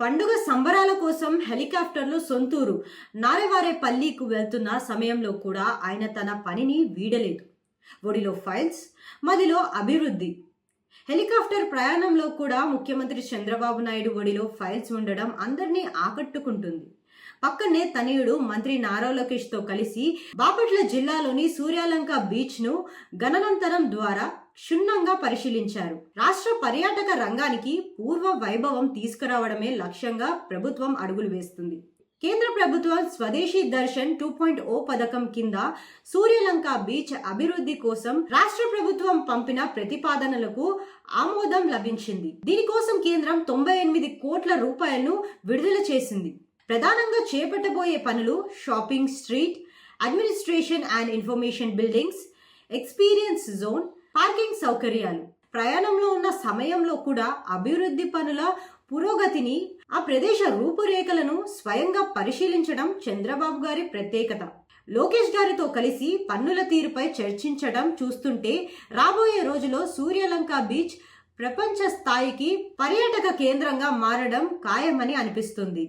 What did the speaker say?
పండుగ సంబరాల కోసం హెలికాప్టర్లో సొంతూరు నారెవారేపల్లికు వెళ్తున్న సమయంలో కూడా ఆయన తన పనిని వీడలేదు. ఒడిలో ఫైల్స్ మదిలో అభివృద్ధి. హెలికాప్టర్ ప్రయాణంలో కూడా ముఖ్యమంత్రి చంద్రబాబు నాయుడు ఒడిలో ఫైల్స్ ఉండడం అందరినీ ఆకట్టుకుంటుంది. పక్కనే తనయుడు మంత్రి నారా లోకేష్తో కలిసి బాపట్ల జిల్లాలోని సూర్యాలంక బీచ్ను గణనంతరం ద్వారా క్షుణ్ణంగా పరిశీలించారు. రాష్ట్ర పర్యాటక రంగానికి పూర్వ వైభవం తీసుకురావడమే లక్ష్యంగా ప్రభుత్వం అడుగులు వేస్తుంది. కేంద్ర ప్రభుత్వం స్వదేశీ దర్శన్ టూ పాయింట్ ఓ పథకం కింద సూర్యలంక బీచ్ అభివృద్ధి కోసం రాష్ట్ర ప్రభుత్వం పంపిన ప్రతిపాదనలకు ఆమోదం లభించింది. దీనికోసం కేంద్రం తొంభై ఎనిమిది కోట్ల రూపాయలను విడుదల చేసింది. ప్రధానంగా చేపట్టబోయే పనులు shopping street administration and information buildings experience zone parking సౌకర్యాలు. ప్రయాణంలో ఉన్న సమయంలో కూడా అభివృద్ధి పనుల పురోగతిని ఆ ప్రదేశ రూపురేఖలను స్వయంగా పరిశీలించడం చంద్రబాబు గారి ప్రత్యేకత. లోకేష్ గారితో కలిసి పన్నుల తీరుపై చర్చించడం చూస్తుంటే రాబోయే రోజులో సూర్యలంక బీచ్ ప్రపంచ స్థాయికి పర్యాటక కేంద్రంగా మారడం ఖాయమని అనిపిస్తుంది.